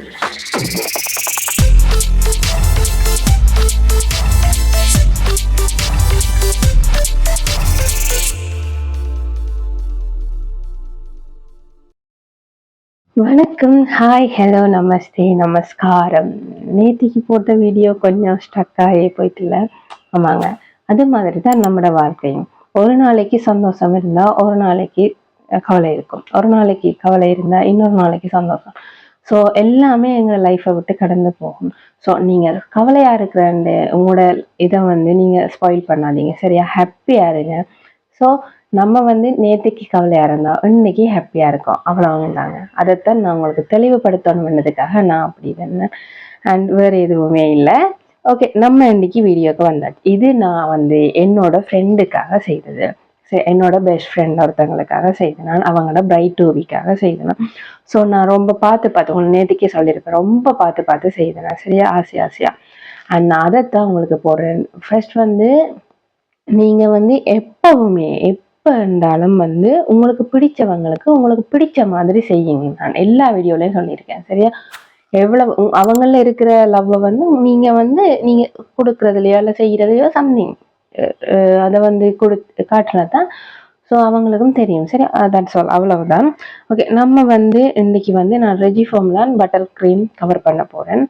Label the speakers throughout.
Speaker 1: வணக்கம். Hi hello நமஸ்தே நமஸ்காரம். நேத்திக்கு போட்ட வீடியோ கொஞ்சம் ஸ்டக் ஆகி போயிட்டுல ஆமாங்க. அது மாதிரி தான் நம்மளோட வாழ்க்கையும். ஒரு நாளைக்கு சந்தோஷம் இருந்தால் ஒரு நாளைக்கு கவலை இருக்கும். ஒரு நாளைக்கு கவலை இருந்தால் இன்னொரு நாளைக்கு சந்தோஷம். ஸோ எல்லாமே எங்கள் லைஃப்பை விட்டு கடந்து போகும். ஸோ நீங்கள் கவலையாக இருக்கிற அந்த உங்களோட இதை வந்து நீங்கள் ஸ்பாயில் பண்ணாதீங்க. சரியா? ஹாப்பியாக இருங்க. ஸோ நம்ம வந்து நேற்றுக்கு கவலையாக இருந்தோம் இன்னைக்கு ஹாப்பியாக இருக்கோம். அவ்வளோதாங்க அதைத்தான் நான் உங்களுக்கு தெளிவுபடுத்தணும்ன்றதுக்காக நான் அப்படி இருந்தேன். அண்ட் வேறு எதுவுமே இல்லை. ஓகே நம்ம இன்னைக்கு வீடியோக்கு வந்தாச்சு. இது நான் வந்து என்னோட ஃப்ரெண்டுக்காக செய்தது. என்னோட பெஸ்ட் ஃப்ரெண்ட் ஒருத்தவங்களுக்காக செய்தேன் நான் அவங்களோட பிரைட் டூவிக்காக செய்தேன் ஸோ நான் ரொம்ப பார்த்து பார்த்து உங்களுக்கு நேற்றுக்கே சொல்லியிருப்பேன். ரொம்ப பார்த்து பார்த்து செய்தேன் சரியா? ஆசை ஆசையாக அண்ட் நான் அதைத்தான் உங்களுக்கு போடுறேன். ஃபர்ஸ்ட் வந்து நீங்க வந்து எப்பவுமே எப்ப இருந்தாலும் வந்து உங்களுக்கு பிடிச்சவங்களுக்கு உங்களுக்கு பிடிச்ச மாதிரி செய்யுங்க நான். எல்லா வீடியோலயும் சொல்லியிருக்கேன். சரியா? எவ்வளவு உ- அவங்கள இருக்கிற லவ்வை வந்து நீங்க வந்து நீங்க கொடுக்குறதுலையோ இல்லை செய்யறதுலையோ சம்திங் அதை வந்து கொடு காட்டுறதான் ஸோ அவங்களுக்கும் தெரியும். சரி தட்ஸ் ஆல் அவ்வளவுதான். ஓகே நம்ம வந்து இன்னைக்கு வந்து நான் ரெஜி தான் பட்டர் க்ரீம் கவர் பண்ண போகிறேன்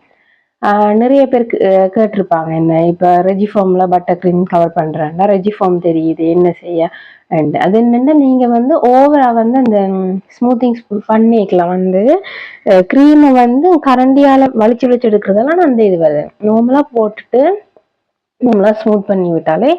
Speaker 1: நிறைய பேருக்கு கேட்டிருப்பாங்க என்ன இப்போ ரெஜிஃபார்ம்ல பட்டர் க்ரீம் கவர் பண்றேன்னா ரெஜிஃபார்ம் தெரியுது என்ன செய்ய? அண்ட் அது என்னென்னா நீங்கள் வந்து ஓவரா வந்து அந்த ஸ்மூத்திங் பண்ணிக்கலாம். வந்து க்ரீமை வந்து கரண்டியால் வலிச்சு வலிச்சு எடுக்கிறதெல்லாம் அந்த இது வருது. நார்மலாக போட்டுட்டு நம்மளா ஸ்மூத் பண்ணி விட்டாலே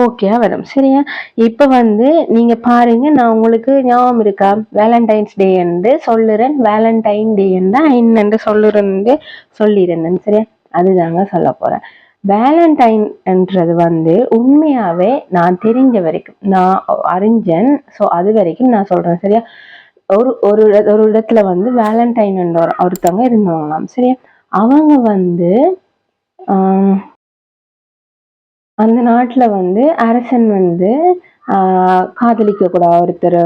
Speaker 1: ஓகேயா வரும். சரியா? இப்போ வந்து நீங்க பாருங்க நான் உங்களுக்கு ஞாபகம் இருக்கா? வேலண்டைன்ஸ் டே என்று சொல்லுறேன். வேலண்டைன் டே தான் என்னென்று சொல்லுறேன்னு சொல்லியிருந்தேன். சரியா? அதுதாங்க சொல்ல போறேன். வேலண்டைன் என்றது வந்து உண்மையாவே நான் தெரிஞ்ச வரைக்கும் நான் அறிஞ்சேன் ஸோ அது வரைக்கும் நான் சொல்றேன். சரியா? ஒரு ஒரு ஒரு இடத்துல வந்து வேலண்டைன் என்ற ஒருத்தவங்க இருந்தவங்களாம். சரியா? அவங்க வந்து ஆஹ், அந்த நாட்டில் வந்து அரசன் வந்து ஆஹ், காதலிக்க கூடாது ஒருத்தர்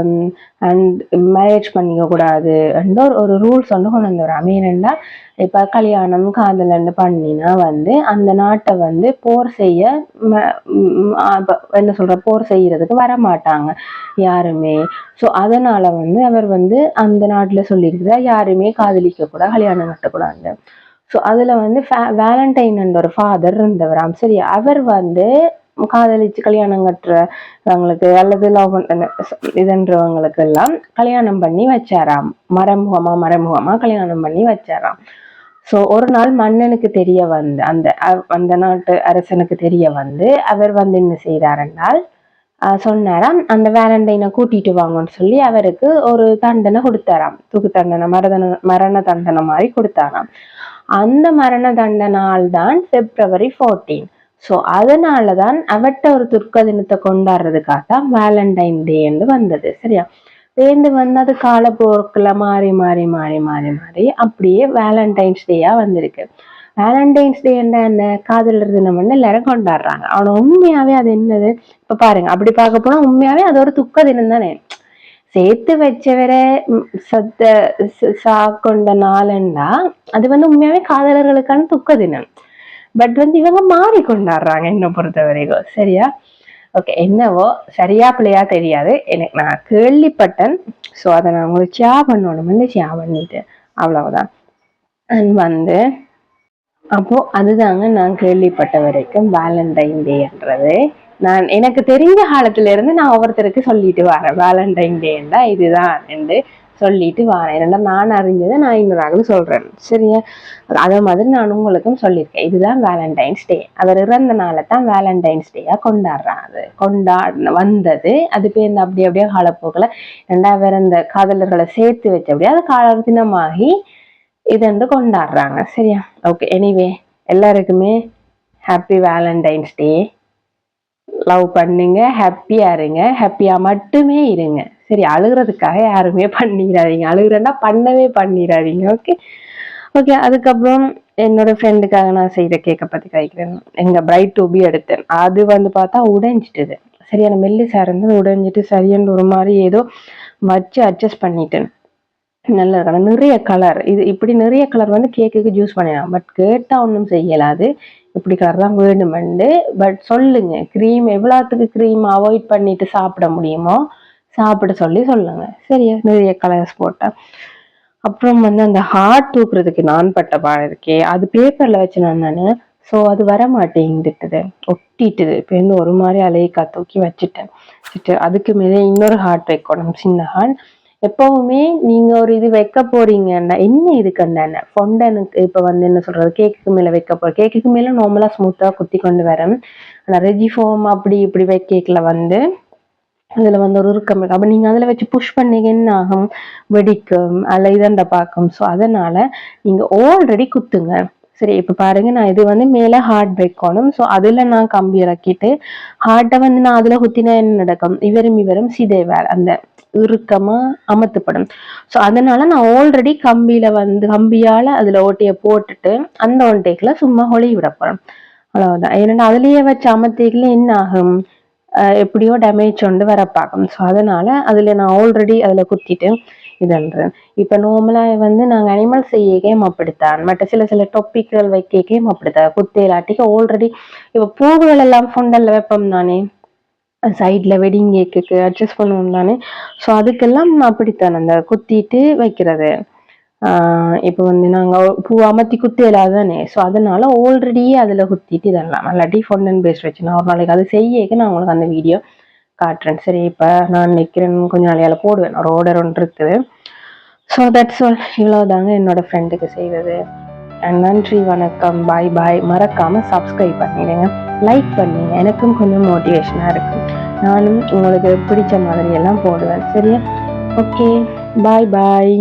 Speaker 1: அண்ட் மேரேஜ் பண்ணிக்க கூடாது ஒரு ஒரு ரூல்ஸ் வந்து கொண்டு வந்துடுறாங்க மீனண்டா இப்ப கல்யாணம் காதலன்னு பண்ணினா வந்து அந்த நாட்டை வந்து போர் செய்ய என்ன சொல்ற போர் செய்யறதுக்கு வர மாட்டாங்க யாருமே. ஸோ அதனால வந்து அவர் வந்து அந்த நாட்டில் சொல்லியிருக்கிறார் யாருமே காதலிக்க கூட கல்யாணம் கட்டக்கூடாது ஸோ அதில் வந்து வேலண்டைன் என்ற ஒரு ஃபாதர் இருந்தவராம். சரி அவர் வந்து காதலிச்சு கல்யாணம் கட்டுறவங்களுக்கு அல்லது லவ் இதுன்றவங்களுக்கு எல்லாம் கல்யாணம் பண்ணி வச்சாராம். மறைமுகமா மறைமுகமா கல்யாணம் பண்ணி வச்சாராம். ஸோ ஒரு நாள் மன்னனுக்கு தெரிய வந்து அந்த அந்த நாட்டு அரசனுக்கு தெரிய வந்து அவர் வந்து என்ன செய்தார் என்றால் சொன்னாராம். அந்த வேலண்டைனை கூட்டிட்டு வாங்கன்னு சொல்லி அவருக்கு ஒரு தண்டனை கொடுத்தாராம். தூக்கு தண்டனை மரண மரண தண்டனை மாதிரி கொடுத்தாராம். அந்த மரண தண்டனால் தான் பிப்ரவரி ஃபோர்டீன் ஸோ அதனால தான் அவட்ட ஒரு துர்க்க தினத்தை கொண்டாடுறதுக்காக தான் வேலண்டைன் டேன்னு வந்தது. சரியா? வேந்து வந்து அது காலப்போக்கில் மாறி மாறி மாறி மாறி மாறி அப்படியே வேலண்டைன்ஸ் டேயா வந்திருக்கு. வேலண்டைன்ஸ் டே என்ன என்ன காதலர் தினம்னு எல்லாரும் கொண்டாடுறாங்க. ஆனா உண்மையாவே அது என்னது? இப்ப பாருங்க அப்படி பார்க்க போனா உண்மையாவே அது ஒரு துக்க தினம் தானே. சேர்த்து வச்சவரை சத்த சா கொண்ட நாளண்டா அது வந்து உண்மையாவே காதலர்களுக்கான துக்க தினம். பட் வந்து இவங்க மாறி கொண்டாடுறாங்க என்ன பொறுத்த வரைக்கும் சரியா? ஓகே என்னவோ சரியா பிள்ளையா தெரியாது. எனக்கு நான் கேள்விப்பட்டேன். ஸோ அதை நான் உங்களுக்கு ஷேர் பண்ணணும்னு ஷேர் பண்ணிட்டு அவ்வளவுதான். அண்ட் வந்து அப்போ அதுதாங்க நான் கேள்விப்பட்ட வரைக்கும் வேலண்டைன் டேன்றது நான் எனக்கு தெரிஞ்ச காலத்துல இருந்து நான் ஒவ்வொருத்தருக்கு சொல்லிட்டு வரேன். வேலண்டைன் டேண்டா இதுதான் என்று சொல்லிட்டு வரேன். ஏன்னா நான் அறிஞ்சதை நான் இன்னொரு சொல்றேன். சரியா? அதே மாதிரி நான் உங்களுக்கும் சொல்லியிருக்கேன். இதுதான் வேலண்டைன்ஸ் டே அவர் இறந்த நாளை தான் வேலண்டைன்ஸ் டேயா கொண்டாடுறான் அது கொண்டாட வந்தது. அது பேர் அப்படி அப்படியே காலப்போக்கில். ரெண்டாவது வேற இந்த காதலர்களை சேர்த்து வச்ச அப்படியே அது காலத்தினமாகி இது வந்து கொண்டாடுறாங்க. சரியா? ஓகே எனிவே எல்லாருக்குமே ஹாப்பி வேலண்டைன்ஸ் டே லவ் பண்ணுங்க ஹாப்பியாக இருங்க ஹாப்பியாக மட்டுமே இருங்க. சரி அழுகிறதுக்காக யாருமே பண்ணிடாதீங்க அழுகிறேன்னா பண்ணவே பண்ணிடாதீங்க ஓகே ஓகே அதுக்கப்புறம் என்னோட ஃப்ரெண்டுக்காக நான் செய்த கேக்கை பற்றி கழிக்கிறேன் எங்கள் பிரைட் டூபி எடுத்தேன். அது வந்து பார்த்தா உடைஞ்சிட்டுது. சரியான மெல்லு சார் வந்து உடைஞ்சிட்டு சரியான ஒரு மாதிரி ஏதோ வச்சு அட்ஜஸ்ட் பண்ணிட்டேன். நல்ல கலர் நிறைய கலர் இது இப்படி நிறைய கலர் வந்து கேக்குக்கு ஜூஸ் பண்ணிடலாம். பட் கேட்டா ஒன்றும் செய்யலாது. இப்படி கலர் தான் வேணுமெண்டு. பட் சொல்லுங்க க்ரீம் எவ்வளோத்துக்கு க்ரீம் அவாய்ட் பண்ணிட்டு சாப்பிட முடியுமோ சாப்பிட சொல்லி சொல்லுங்க. சரியா? நிறைய கலர்ஸ் போட்டேன் அப்புறம் வந்து அந்த ஹார்ட் தூக்குறதுக்கு நான் பட்ட பாடம் இருக்கே. அது பேப்பர்ல வச்சு நான் ஸோ அது வர மாட்டேங்குது ஒட்டிட்டுது. இப்போ வந்து ஒரு மாதிரி அலையக்கா தூக்கி வச்சுட்டேன். வச்சுட்டு அதுக்கு மேலே இன்னொரு ஹார்ட் வைக்கணும். சின்ன ஹார்ட் எப்பவுமே நீங்க ஒரு இது வைக்க போறீங்கன்னா என்ன இதுக்குண்டான ஃபொண்டனுக்கு இப்ப வந்து என்ன சொல்றது? கேக்குக்கு மேல வைக்க போற கேக்குக்கு மேல நார்மலா ஸ்மூத்தா குத்தி கொண்டு வரேன் ஆனா ரெஜிஃபோம் அப்படி இப்படி வைக்கல வந்து அதுல வந்து ஒரு உருக்கம் இருக்கு. அப்ப நீங்க அதுல வச்சு புஷ் பண்ணீங்க என்ன ஆகும்? வெடிக்கும் அல்ல இதண்ட பார்க்கும். ஸோ அதனால நீங்க ஆல்ரெடி குத்துங்க. சரி இப்போ பாருங்க நான் இது வந்து மேல ஹார்ட் வைக்கணும் ஸோ அதுல நான் கம்பி இறக்கிட்டு ஹார்ட்டை வந்து நான் அதுல குத்தினா என்ன நடக்கும்? இவரும் இவரும் சிதைவார். அந்த இறுக்கமாக அமர்த்தப்படும். ஸோ அதனால நான் ஆல்ரெடி கம்பியில வந்து கம்பியால அதுல ஓட்டையை போட்டுட்டு அந்த ஒன்டேக்கில் சும்மா ஒளி விட போறேன் அவ்வளவுதான். ஏன்னா அதுலயே வச்சு அமர்த்திக்கல என்ன ஆகும்? அஹ் எப்படியோ டேமேஜ் கொண்டு வர பார்க்கும் ஸோ அதனால அதுல நான் ஆல்ரெடி அதுல குத்திட்டு இதன்றேன் இப்போ நார்மலா வந்து நாங்கள் அனிமல் செய்யக்கேம் அப்படித்தான். மற்ற சில சில டொப்பிக்கள் வைக்கேம் அப்படித்தான். குத்தையிலாட்டிக்கு ஆல்ரெடி இப்போ பூவுகள் எல்லாம் ஃபொண்டல்ல வைப்போம் தானே. சைடில் வெட்டிங் கேக்குக்கு அட்ஜஸ்ட் பண்ணுவோம் தானே. ஸோ அதுக்கெல்லாம் அப்படித்தான் அந்த குத்திட்டு வைக்கிறது. இப்போ வந்து நாங்கள் பூ அமர்த்தி குத்தியலாது தானே. ஸோ அதனால ஆல்ரெடியே அதில் குத்திட்டு இதெல்லாம். இல்லாட்டி ஃபொண்டன் பேஸ்ட் வச்சு நான் ஒரு நாளைக்கு அது செய்யக்கு நான் உங்களுக்கு அந்த வீடியோ காட்டுறேன். சரி இப்போ நான் நிற்கிறேன் கொஞ்சம் நாளையால் போடுவேன். ஒரு ஆர்டர் ஒன்று இருக்குது. ஸோ தட்ஸ் ஆல் இவ்வளோதாங்க என்னோட ஃப்ரெண்டுக்கு செய்தது. அண்ட் நன்றி வணக்கம். பாய் பாய் மறக்காமல் சப்ஸ்கிரைப் பண்ணிடுங்க. லைக் பண்ணுங்க. எனக்கும் கொஞ்சம் மோட்டிவேஷனாக இருக்கும் நானும் உங்களுக்கு பிடிச்ச மாதிரி எல்லாம் போடுவேன். சரியா? ஓகே பாய் பாய்